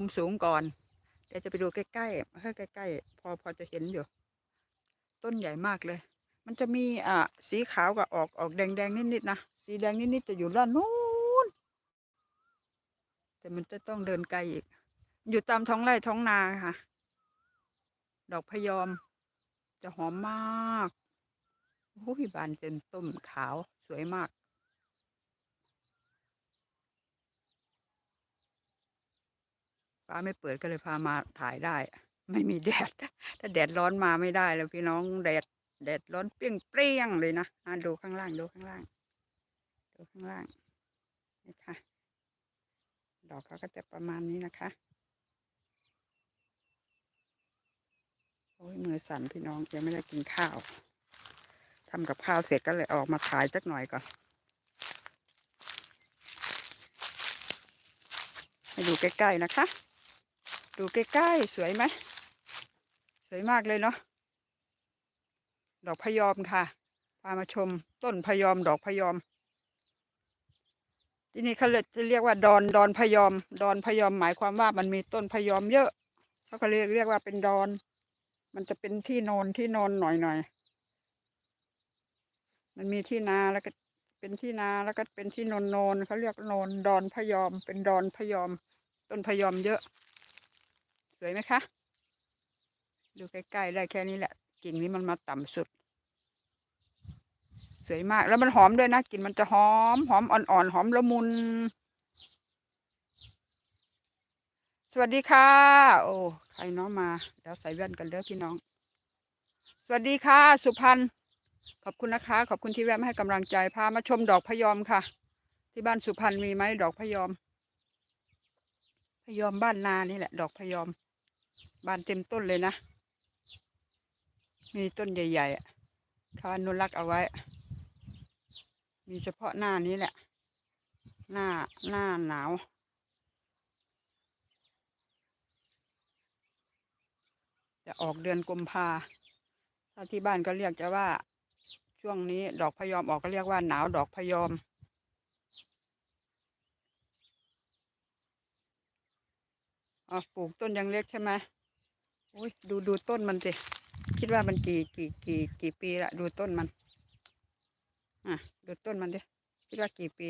มุมสูงก่อน เดี๋ยวจะไปดูใกล้ๆให้ใกล้ ๆ พอพอจะเห็นอยู่ ต้นใหญ่มากเลย มันจะมีอ่าสีขาวกับออกออกแดงๆนิดๆนะ สีแดงนิดๆจะอยู่ด้านนู้น แต่มันจะต้องเดินไกลอีก อยู่ตามท้องไร่ท้องนาค่ะ ดอกพยอม จะหอมมากโอ้ยบานเต็มต้นขาวสวยมาก ฟ้าไม่เปิดก็เลยพามาถ่ายได้ ไม่มีแดด ถ้าแดดร้อนมาไม่ได้แล้วพี่น้องแดดแดดร้อนเปรี้ยงเปรี้ยงๆเลยนะอะดูข้างล่างดูข้างล่างดูข้างล่างนี่ค่ะ ดอกเขาก็จะประมาณนี้นะคะโอ้ยมือสั่นพี่น้องยังไม่ได้กินข้าวทำกับข้าวเสร็จก็เลยออกมาถ่ายสักหน่อยก่อนให้ดูใกล้ๆนะคะ ดูใกล้ๆ สวยไหม สวยมากเลยเนาะ ดอกพยอมค่ะ พามาชมต้นพยอมดอกพยอม ที่นี่เขาเรียกจะเรียกว่าดอนดอนพยอม ดอนพยอมหมายความว่ามันมีต้นพยอมเยอะ เขาก็เรียกเรียกว่าเป็นดอน มันจะเป็นที่นอนที่นอนหน่อยหน่อย มันมีที่นาแล้วก็เป็นที่นาแล้วก็เป็นที่นอนนอนเขาเรียกนอนดอนพยอม เป็นดอนพยอม ต้นพยอมเยอะ สวยไหมคะ ดูใกล้ๆได้แค่นี้แหละ กิ่งนี้มันมาต่ำสุด สวยมากแล้วมันหอมด้วยนะกลิ่นมันจะหอม หอมอ่อนๆหอมละมุน สวัสดีค่ะ โอ้ใครน้องมาเดี๋ยวใส่แว่นกันเด้อพี่น้อง สวัสดีค่ะ สุพรรณขอบคุณนะคะ ขอบคุณที่แวะมาให้กำลังใจพามาชมดอกพยอมค่ะ ที่บ้านสุพรรณมีไหมดอกพยอมพยอมบ้านนานี่แหละ ดอกพยอม บานเต็มต้นเลยนะ มีต้นใหญ่ๆอะเขาอนุรักษ์เอาไว้ มีเฉพาะหน้านี้แหละ หน้าหน้าหนาวจะออกเดือนกุมภาถ้าที่บ้านก็เรียกจะว่า ช่วงนี้ดอกพยอมออกก็เรียกว่าหนาวดอกพยอม อ๋อ ปลูกต้นยังเล็กใช่ไหม อุ้ยดูดูต้นมันสิคิดว่ามันกี่กี่กี่กี่ปีละดูต้นมัน อะ ดูต้นมันดิคิดว่ากี่ปี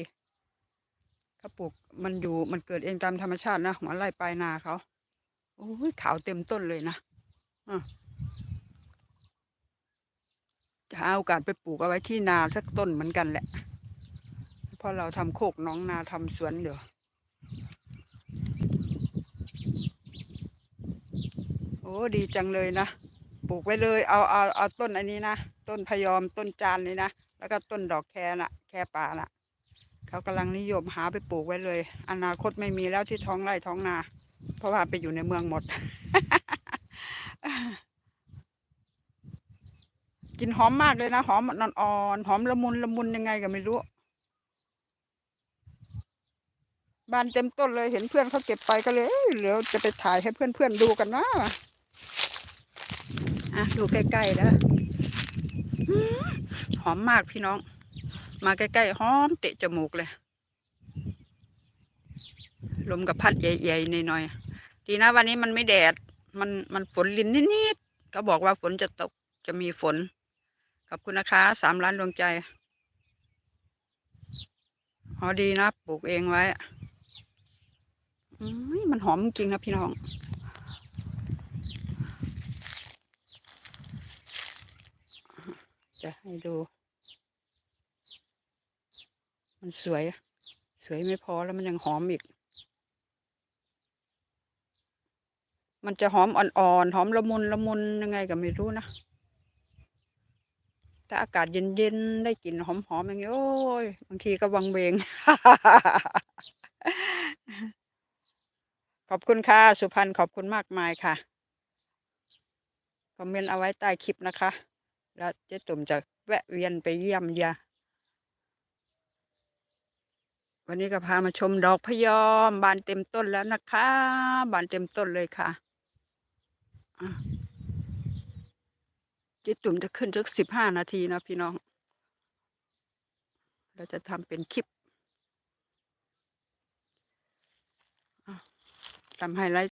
เขาปลูกมันอยู่มันเกิดเองตามธรรมชาตินะหัวไร่ปลายนาเขาโอ้ยขาวเต็มต้นเลยนะอะจะหาโอกาสไปปลูกเอาไว้ที่นาสักต้นเหมือนกันแหละเพราะเราทำโคกน้องนาทำสวนเดี๋ยว โอ้ดีจังเลยนะปลูกไว้เลย เอาเอาเอาต้นอันนี้นะต้นพยอมต้นจานนี่นะแล้วก็ต้นดอกแคน่ะ แคป่าน่ะ เขากำลังนิยมหาไปปลูกไว้เลย อนาคตไม่มีแล้วที่ท้องไร่ท้องนา เพราะว่าไปอยู่ในเมืองหมด กินหอมมากเลยนะ หอมอ่อนๆหอมละมุนละมุนยังไงก็ไม่รู้บานเต็มต้นเลยเห็นเพื่อนเขาเก็บไปก็เลยเดี๋ยวจะไปถ่ายให้เพื่อนๆดูกันนะะดูใกล้ๆแล้วหอมมากพี่น้อง มาใกล้ๆหอมเตะจมูกเลย ลมกับพัดใหญ่ๆหน่อยๆดีนะวันนี้มันไม่แดด มันมันฝนลินนิดๆเขาบอกว่าฝนจะตกจะมีฝน ขอบคุณนะคะสามล้านดวงใจอ๋อดีนะปลูกเองไว้มันหอมจริงนะพี่น้อง จะให้ดู มันสวย สวยไม่พอแล้วมันยังหอมอีก มันจะหอมอ่อนๆ หอมละมุนละมุนยังไงก็ไม่รู้นะถ้าอากาศเย็นๆ ได้กลิ่นหอมๆอย่างนี้โอ้ย บางทีก็วังเวง ขอบคุณค่ะ สุพรรณขอบคุณมากมายค่ะ คอมเมนต์เอาไว้ใต้คลิปนะคะ แล้วเจ๊ตุ่มจะแวะเวียนไปเยี่ยมยาวันนี้ก็พามาชมดอกพยอม บานเต็มต้นแล้วนะคะ บานเต็มต้นเลยค่ะเจ๊ตุ่มจะขึ้นสักสิบห้านาทีนะพี่น้อง เราจะทำเป็นคลิปทำให้ไร้